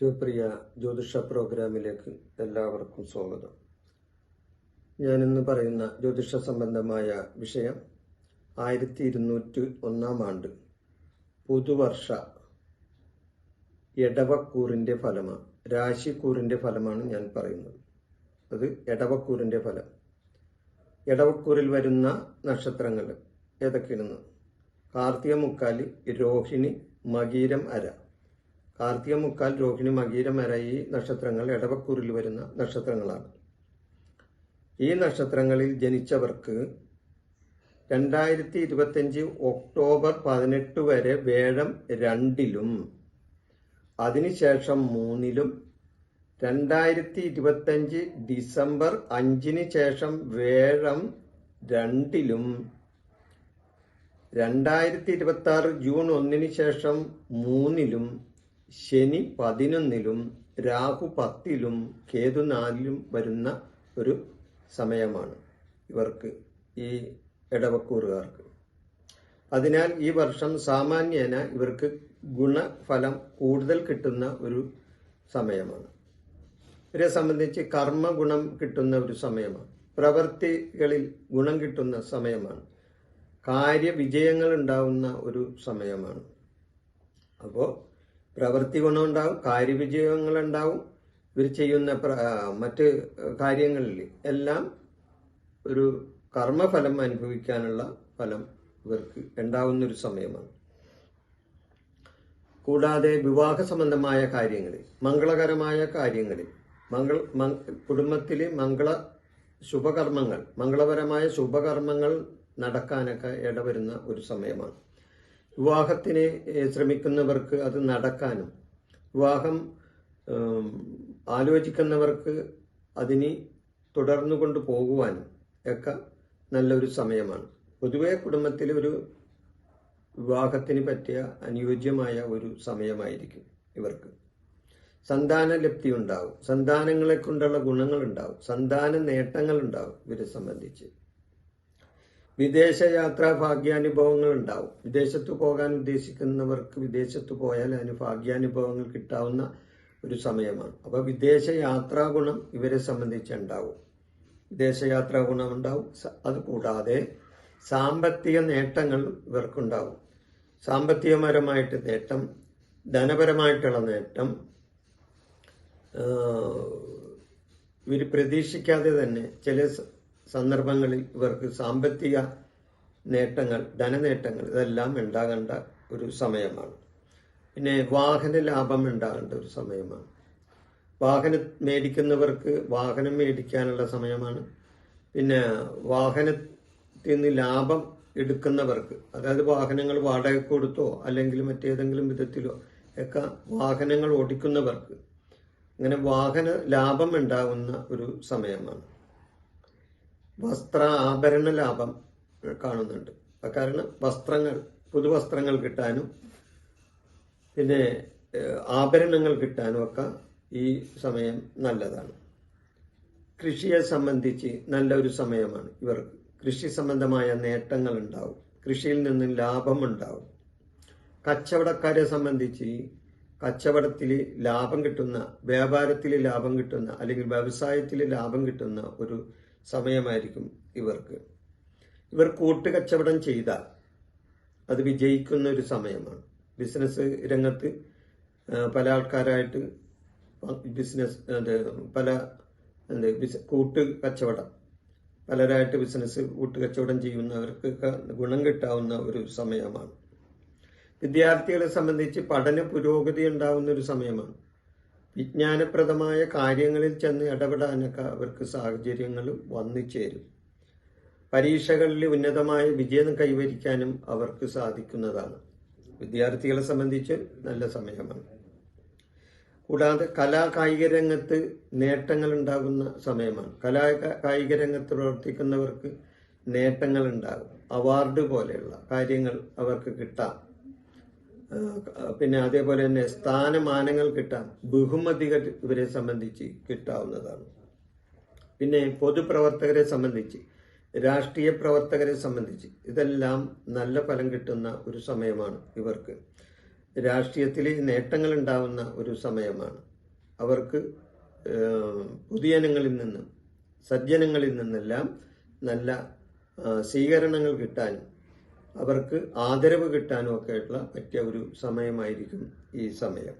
ശിവപ്രിയ ജ്യോതിഷ പ്രോഗ്രാമിലേക്ക് എല്ലാവർക്കും സ്വാഗതം. ഞാനിന്ന് പറയുന്ന ജ്യോതിഷ സംബന്ധമായ വിഷയം ആയിരത്തി ഇരുന്നൂറ്റി ഒന്നാം ആണ്ട് പുതുവർഷ എടവക്കൂറിന്റെ ഫലമാണ് രാശിക്കൂറിന്റെ ഫലമാണ് ഞാൻ പറയുന്നത്. അത് എടവക്കൂറിന്റെ ഫലം. എടവക്കൂറിൽ വരുന്ന നക്ഷത്രങ്ങൾ ഏതൊക്കെയാണെന്ന് കാർത്തിക മുക്കാൽ രോഹിണി മകീരം അര. കാർത്തിക മുക്കാൽ രോഹിണി മകീരം അര ഈ നക്ഷത്രങ്ങൾ എടവക്കൂറിൽ വരുന്ന നക്ഷത്രങ്ങളാണ്. ഈ നക്ഷത്രങ്ങളിൽ ജനിച്ചവർക്ക് രണ്ടായിരത്തി ഇരുപത്തിയഞ്ച് ഒക്ടോബർ പതിനെട്ട് വരെ വേഴം രണ്ടിലും അതിനുശേഷം മൂന്നിലും രണ്ടായിരത്തി ഇരുപത്തഞ്ച് ഡിസംബർ അഞ്ചിന് ശേഷം വേഴം രണ്ടിലും രണ്ടായിരത്തി ഇരുപത്തി ആറ് ജൂൺ ഒന്നിന് ശേഷം മൂന്നിലും ശനി പതിനൊന്നിലും രാഹു പത്തിലും കേതു നാലിലും വരുന്ന ഒരു സമയമാണ് ഇവർക്ക് ഈ ഇടവക്കൂറുകാർക്ക്. അതിനാൽ ഈ വർഷം സാമാന്യേന ഇവർക്ക് ഗുണഫലം കൂടുതൽ കിട്ടുന്ന ഒരു സമയമാണ്. ഇവരെ സംബന്ധിച്ച് കർമ്മ ഗുണം കിട്ടുന്ന ഒരു സമയമാണ്. പ്രവൃത്തികളിൽ ഗുണം കിട്ടുന്ന സമയമാണ്. കാര്യവിജയങ്ങൾ ഉണ്ടാവുന്ന ഒരു സമയമാണ്. അപ്പോൾ പ്രവൃത്തി ഗുണമുണ്ടാവും കാര്യവിജയങ്ങൾ ഉണ്ടാവും ഇവർ ചെയ്യുന്ന മറ്റ് കാര്യങ്ങളിൽ എല്ലാം ഒരു കർമ്മഫലം അനുഭവിക്കാനുള്ള ഫലം ഇവർക്ക് ഉണ്ടാവുന്ന ഒരു സമയമാണ്. കൂടാതെ വിവാഹ സംബന്ധമായ കാര്യങ്ങളിൽ മംഗളകരമായ കാര്യങ്ങളിൽ മംഗള കുടുംബത്തിലെ മംഗള ശുഭകർമ്മങ്ങൾ മംഗളപരമായ ശുഭകർമ്മങ്ങൾ നടക്കാനൊക്കെ ഇടവരുന്ന ഒരു സമയമാണ്. വിവാഹത്തിന് ശ്രമിക്കുന്നവർക്ക് അത് നടക്കാനും വിവാഹം ആലോചിക്കുന്നവർക്ക് അതിന് തുടർന്നു കൊണ്ട് പോകുവാനും ഒക്കെ നല്ലൊരു സമയമാണ്. പൊതുവെ കുടുംബത്തിൽ ഒരു വിവാഹത്തിന് പറ്റിയ അനുയോജ്യമായ ഒരു സമയമായിരിക്കും ഇവർക്ക്. സന്താന ലബ്ധി ഉണ്ടാവും. സന്താനങ്ങളെ കൊണ്ടുള്ള ഗുണങ്ങൾ ഉണ്ടാവും സന്താന നേട്ടങ്ങൾ ഉണ്ടാവും ഇവരെ സംബന്ധിച്ച്. വിദേശയാത്രാ ഭാഗ്യാനുഭവങ്ങൾ ഉണ്ടാവും വിദേശത്ത് പോകാൻ ഉദ്ദേശിക്കുന്നവർക്ക് വിദേശത്ത് പോയാൽ അതിന് ഭാഗ്യാനുഭവങ്ങൾ കിട്ടാവുന്ന ഒരു സമയമാണ്. അപ്പൊ വിദേശയാത്രാ ഗുണം ഇവരെ സംബന്ധിച്ചുണ്ടാവും വിദേശയാത്രാ ഗുണം ഉണ്ടാവും അതുകൂടാതെ അത് കൂടാതെ സാമ്പത്തിക നേട്ടങ്ങൾ ഇവർക്കുണ്ടാവും. സാമ്പത്തികപരമായിട്ട് നേട്ടം ധനപരമായിട്ടുള്ള നേട്ടം ഇവർ പ്രതീക്ഷിക്കാതെ തന്നെ ചില സന്ദർഭങ്ങളിൽ ഇവർക്ക് സാമ്പത്തിക നേട്ടങ്ങൾ ധനനേട്ടങ്ങൾ ഇതെല്ലാം ഉണ്ടാകേണ്ട ഒരു സമയമാണ്. പിന്നെ വാഹന ലാഭം ഉണ്ടാകേണ്ട ഒരു സമയമാണ്. വാഹനം മേടിക്കുന്നവർക്ക് വാഹനം മേടിക്കാനുള്ള സമയമാണ്. പിന്നെ വാഹനത്തിൽ നിന്ന് ലാഭം എടുക്കുന്നവർക്ക് അതായത് വാഹനങ്ങൾ വാടക കൊടുത്തോ അല്ലെങ്കിൽ മറ്റേതെങ്കിലും വിധത്തിലോ ഒക്കെ വാഹനങ്ങൾ ഓടിക്കുന്നവർക്ക് അങ്ങനെ വാഹന ലാഭം ഉണ്ടാകുന്ന ഒരു സമയമാണ്. വസ്ത്ര ആഭരണ ലാഭം കാണുന്നുണ്ട്. കാരണം വസ്ത്രങ്ങൾ പുതുവസ്ത്രങ്ങൾ കിട്ടാനും പിന്നെ ആഭരണങ്ങൾ കിട്ടാനും ഒക്കെ ഈ സമയം നല്ലതാണ്. കൃഷിയെ സംബന്ധിച്ച് നല്ലൊരു സമയമാണ്. ഇവർക്ക് കൃഷി സംബന്ധമായ നേട്ടങ്ങൾ ഉണ്ടാവും. കൃഷിയിൽ നിന്ന് ലാഭം ഉണ്ടാവും. കച്ചവടക്കാരെ സംബന്ധിച്ച് കച്ചവടത്തിൽ ലാഭം കിട്ടുന്ന വ്യാപാരത്തിൽ ലാഭം കിട്ടുന്ന അല്ലെങ്കിൽ വ്യവസായത്തിൽ ലാഭം കിട്ടുന്ന ഒരു സമയമായിരിക്കും ഇവർക്ക്. ഇവർ കൂട്ടുകച്ചവടം ചെയ്താൽ അത് വിജയിക്കുന്ന ഒരു സമയമാണ്. ബിസിനസ് രംഗത്ത് പല ആൾക്കാരായിട്ട് ബിസിനസ് പല എന്ത് കൂട്ട് കച്ചവടം പലരായിട്ട് ബിസിനസ് കൂട്ടുകച്ചവടം ചെയ്യുന്നവർക്കൊക്കെ ഗുണം കിട്ടാവുന്ന ഒരു സമയമാണ്. വിദ്യാർത്ഥികളെ സംബന്ധിച്ച് പഠന പുരോഗതി ഉണ്ടാവുന്ന ഒരു സമയമാണ്. വിജ്ഞാനപ്രദമായ കാര്യങ്ങളിൽ ചെന്ന് ഇടപെടാനൊക്കെ അവർക്ക് സാഹചര്യങ്ങൾ വന്നു ചേരും. പരീക്ഷകളിൽ ഉന്നതമായ വിജയം കൈവരിക്കാനും അവർക്ക് സാധിക്കുന്നതാണ്. വിദ്യാർത്ഥികളെ സംബന്ധിച്ച് നല്ല സമയമാണ്. കൂടാതെ കലാ കായിക രംഗത്ത് നേട്ടങ്ങൾ ഉണ്ടാകുന്ന സമയമാണ്. കലാ കായിക രംഗത്ത് പ്രവർത്തിക്കുന്നവർക്ക് നേട്ടങ്ങൾ ഉണ്ടാകും. അവാർഡ് പോലെയുള്ള കാര്യങ്ങൾ അവർക്ക് കിട്ടാം. പിന്നെ അതേപോലെ തന്നെ സ്ഥാനമാനങ്ങൾ കിട്ടാം ബഹുമതികൾ ഇവരെ സംബന്ധിച്ച് കിട്ടാവുന്നതാണ്. പിന്നെ പൊതുപ്രവർത്തകരെ സംബന്ധിച്ച് രാഷ്ട്രീയ പ്രവർത്തകരെ സംബന്ധിച്ച് ഇതെല്ലാം നല്ല ഫലം കിട്ടുന്ന ഒരു സമയമാണ് ഇവർക്ക്. രാഷ്ട്രീയത്തിൽ നേട്ടങ്ങൾ ഉണ്ടാവുന്ന ഒരു സമയമാണ്. അവർക്ക് പുതിയനങ്ങളിൽ നിന്നും സജ്ജനങ്ങളിൽ നിന്നെല്ലാം നല്ല സ്വീകരണങ്ങൾ കിട്ടാനും അവർക്ക് ആദരവ് കിട്ടാനും ഒക്കെ ഉള്ള പറ്റിയ ഒരു സമയമായിരിക്കും ഈ സമയം.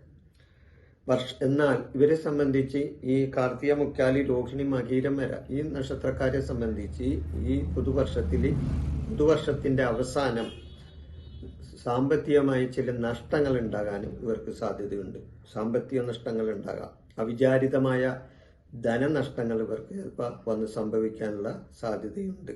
വർഷ എന്നാൽ ഇവരെ സംബന്ധിച്ച് ഈ കാർത്തിക മുക്കാലി രോഹിണി മകീരം വര ഈ നക്ഷത്രക്കാരെ സംബന്ധിച്ച് ഈ പുതുവർഷത്തിൽ പുതുവർഷത്തിന്റെ അവസാനം സാമ്പത്തികമായി ചില നഷ്ടങ്ങൾ ഉണ്ടാകാനും ഇവർക്ക് സാധ്യതയുണ്ട്. സാമ്പത്തിക നഷ്ടങ്ങൾ ഉണ്ടാകാം. അവിചാരിതമായ ധനനഷ്ടങ്ങൾ ഇവർക്ക് ചിലപ്പോൾ വന്ന് സംഭവിക്കാനുള്ള സാധ്യതയുണ്ട്.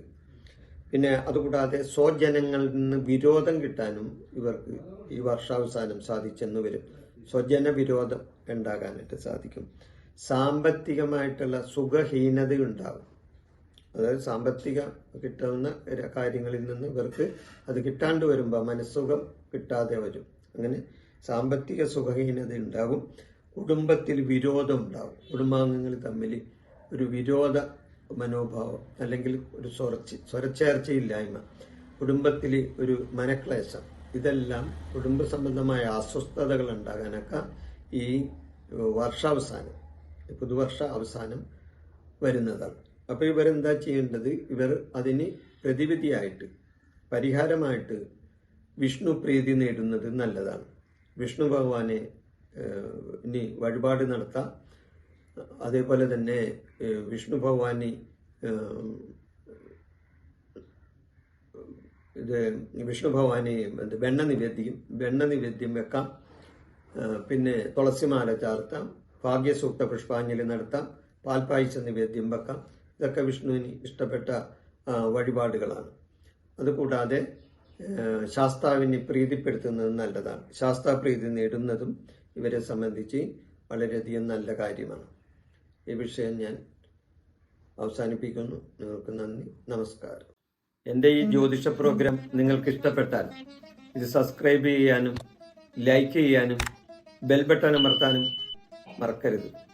പിന്നെ അതുകൂടാതെ സ്വജനങ്ങളിൽ നിന്ന് വിരോധം കിട്ടാനും ഇവർക്ക് ഈ വർഷാവസാനം സാധിച്ചെന്ന് വരും. സ്വജന വിരോധം ഉണ്ടാകാനായിട്ട് സാധിക്കും. സാമ്പത്തികമായിട്ടുള്ള സുഖഹീനത ഉണ്ടാകും അതായത് സാമ്പത്തിക കിട്ടുന്ന കാര്യങ്ങളിൽ നിന്ന് ഇവർക്ക് അത് കിട്ടാണ്ട് വരുമ്പോൾ മനസ്സുഖം കിട്ടാതെ വരും. അങ്ങനെ സാമ്പത്തിക സുഖഹീനത ഉണ്ടാകും കുടുംബത്തിൽ വിരോധം ഉണ്ടാകും. കുടുംബാംഗങ്ങൾ തമ്മിൽ ഒരു വിരോധ മനോഭാവം അല്ലെങ്കിൽ ഒരു സ്വരച്ച് സ്വരച്ചേർച്ചയില്ലായ്മ കുടുംബത്തിൽ ഒരു മനക്ലേശം ഇതെല്ലാം കുടുംബ സംബന്ധമായ അസ്വസ്ഥതകൾ ഉണ്ടാകാനൊക്കെ ഈ വർഷാവസാനം പുതുവർഷ അവസാനം വരുന്നതാണ്. അപ്പോൾ ഇവരെന്താ ചെയ്യേണ്ടത്? ഇവർ അതിന് പ്രതിവിധിയായിട്ട് പരിഹാരമായിട്ട് വിഷ്ണു പ്രീതി നേടുന്നത് നല്ലതാണ്. വിഷ്ണു ഭഗവാനെ ഇനി വഴിപാട് നടത്താം. അതേപോലെ തന്നെ വിഷ്ണു ഭഗവാനി ഇത് വിഷ്ണു ഭഗവാനി വെണ്ണ നിവേദ്യം വെണ്ണ നിവേദ്യം വെക്കാം. പിന്നെ തുളസിമാല ചാർത്താം ഭാഗ്യസൂക്ത പുഷ്പാഞ്ജലി നടത്താം പാൽപ്പായസ നിവേദ്യം വെക്കാം. ഇതൊക്കെ വിഷ്ണുവിന് ഇഷ്ടപ്പെട്ട വഴിപാടുകളാണ്. അതുകൂടാതെ ശാസ്താവിനെ പ്രീതിപ്പെടുത്തുന്നത് നല്ലതാണ്. ശാസ്താപ്രീതി നേടുന്നതും ഇവരെ സംബന്ധിച്ച് വളരെയധികം നല്ല കാര്യമാണ്. ഈ വിഷയം ഞാൻ അവസാനിപ്പിക്കുന്നു. നിങ്ങൾക്ക് നന്ദി. നമസ്കാരം. എന്റെ ഈ ജ്യോതിഷ പ്രോഗ്രാം നിങ്ങൾക്ക് ഇഷ്ടപ്പെട്ടാൽ ഇത് സബ്സ്ക്രൈബ് ചെയ്യാനും ലൈക്ക് ചെയ്യാനും ബെൽ ബട്ടൺ അമർത്താനും മറക്കരുത്.